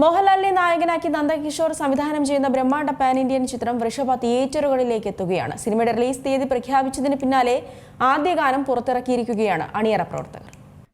മോഹൻലാലിനെ നായകനാക്കി നന്ദകിഷോർ സംവിധാനം ചെയ്യുന്ന ബ്രഹ്മാണ്ഡ പാൻ ഇന്ത്യൻ ചിത്രം വൃഷഭ തിയേറ്ററുകളിലേക്ക് എത്തുകയാണ്. സിനിമയുടെ റിലീസ് തീയതി പ്രഖ്യാപിച്ചതിന് പിന്നാലെ ആദ്യ ഗാനം പുറത്തിറക്കിയിരിക്കുകയാണ് അണിയറ പ്രവർത്തകർ.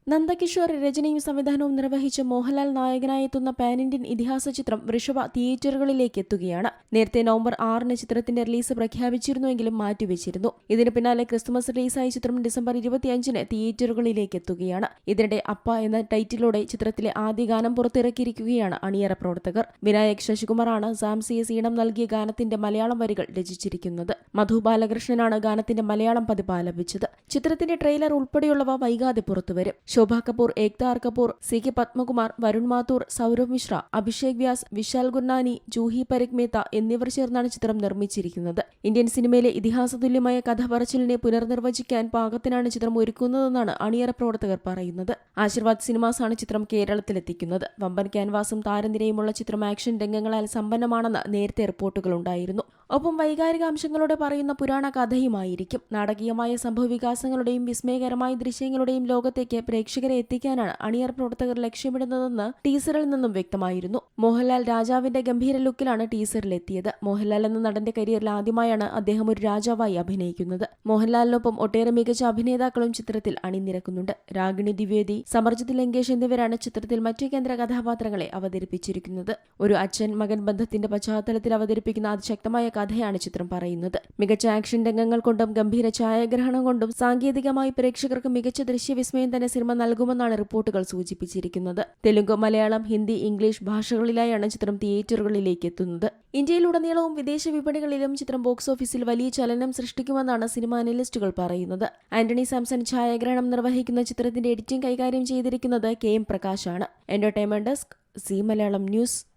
നന്ദകിഷോർ രചനയും സംവിധാനവും നിർവഹിച്ച് മോഹൻലാൽ നായകനായെത്തുന്ന പാൻ ഇന്ത്യൻ ഇതിഹാസ ചിത്രം വൃഷഭ തിയേറ്ററുകളിലേക്ക് എത്തുകയാണ്. നേരത്തെ നവംബർ ആറിന് ചിത്രത്തിന്റെ റിലീസ് പ്രഖ്യാപിച്ചിരുന്നുവെങ്കിലും മാറ്റിവെച്ചിരുന്നു. ഇതിന് പിന്നാലെ ക്രിസ്മസ് റിലീസായ ചിത്രം ഡിസംബർ ഇരുപത്തിയഞ്ചിന് തിയേറ്ററുകളിലേക്ക് എത്തുകയാണ്. ഇതിനിടെ അപ്പ എന്ന ടൈറ്റിലൂടെ ചിത്രത്തിലെ ആദ്യ ഗാനം പുറത്തിറക്കിയിരിക്കുകയാണ് അണിയറ പ്രവർത്തകർ. വിനായക് ശശികുമാറാണ് സാംസിയസ് ഈണം നൽകിയ ഗാനത്തിന്റെ മലയാളം വരികൾ രചിച്ചിരിക്കുന്നത്. മധു ബാലകൃഷ്ണനാണ് ഗാനത്തിന്റെ മലയാളം പതിപ്പ് ആലപിച്ചത്. ചിത്രത്തിന്റെ ട്രെയിലർ ഉൾപ്പെടെയുള്ളവ വൈകാതെ പുറത്തുവരും. ശോഭ കപൂർ ഏക്താർ കപൂർ സി കെ പത്മകുമാർ വരുൺ മാത്തൂർ സൗരവ് മിശ്ര അഭിഷേക് വ്യാസ് വിശാൽ ഗുർനാനി ജൂഹി പരക് മേത്ത എന്നിവർ ചേർന്നാണ് ചിത്രം നിർമ്മിച്ചിരിക്കുന്നത്. ഇന്ത്യൻ സിനിമയിലെ ഇതിഹാസതുല്യമായ കഥ പറച്ചിലിനെ പുനർനിർവചിക്കാൻ പാകത്തിനാണ് ചിത്രം ഒരുക്കുന്നതെന്നാണ് അണിയറ പ്രവർത്തകർ പറയുന്നത്. ആശീർവാദ് സിനിമാസ് ആണ് ചിത്രം കേരളത്തിലെത്തിക്കുന്നത്. വമ്പൻ ക്യാൻവാസും താരനിരയുമുള്ള ചിത്രം ആക്ഷൻ രംഗങ്ങളാൽ സമ്പന്നമാണെന്ന് നേരത്തെ റിപ്പോർട്ടുകളുണ്ടായിരുന്നു ഒപ്പം വൈകാരികാംശങ്ങളോടെ പറയുന്ന പുരാണ കഥയുമായിരിക്കും. നാടകീയമായ സംഭവവികാസങ്ങളുടെയും വിസ്മയകരമായ ദൃശ്യങ്ങളുടെയും ലോകത്തേക്ക് പ്രേക്ഷകരെ എത്തിക്കാനാണ് അണിയർ പ്രവർത്തകർ ലക്ഷ്യമിടുന്നതെന്ന് ടീസറിൽ നിന്നും വ്യക്തമായിരുന്നു. മോഹൻലാൽ രാജാവിന്റെ ഗംഭീര ലുക്കിലാണ് ടീസറിലെത്തിയത്. മോഹൻലാൽ എന്ന നടന്റെ കരിയറിൽ ആദ്യമായാണ് അദ്ദേഹം ഒരു രാജാവായി അഭിനയിക്കുന്നത്. മോഹൻലാലിനൊപ്പം ഒട്ടേറെ മികച്ച അഭിനേതാക്കളും ചിത്രത്തിൽ അണിനിരക്കുന്നുണ്ട്. രാഗിണി ദ്വിവേദി സമർജിത് ലങ്കേഷ് എന്നിവരാണ് ചിത്രത്തിൽ മറ്റു കേന്ദ്ര കഥാപാത്രങ്ങളെ അവതരിപ്പിച്ചിരിക്കുന്നത്. ഒരു അച്ഛൻ മകൻ ബന്ധത്തിന്റെ പശ്ചാത്തലത്തിൽ അവതരിപ്പിക്കുന്ന അതിശക്തമായ കഥയാണ് ചിത്രം പറയുന്നത്. മികച്ച ആക്ഷൻ രംഗങ്ങൾ കൊണ്ടും ഗംഭീര ഛായാഗ്രഹണം കൊണ്ടും സാങ്കേതികമായി പ്രേക്ഷകർക്ക് മികച്ച ദൃശ്യവിസ്മയം തന്നെ സിനിമ നൽകുമെന്നാണ് റിപ്പോർട്ടുകൾ സൂചിപ്പിച്ചിരിക്കുന്നത്. തെലുങ്ക് മലയാളം ഹിന്ദി ഇംഗ്ലീഷ് ഭാഷകളിലായാണ് ചിത്രം തിയേറ്ററുകളിലേക്ക് എത്തുന്നത്. ഇന്ത്യയിലുടനീളവും വിദേശ വിപണികളിലും ചിത്രം ബോക്സ് ഓഫീസിൽ വലിയ ചലനം സൃഷ്ടിക്കുമെന്നാണ് സിനിമ അനലിസ്റ്റുകൾ പറയുന്നത്. ആന്റണി സാംസൺ ഛായാഗ്രഹണം നിർവഹിക്കുന്ന ചിത്രത്തിന്റെ എഡിറ്റിംഗ് കൈകാര്യം ചെയ്തിരിക്കുന്നത് K M പ്രകാശാണ്. Entertainment desk Zee Malayalam news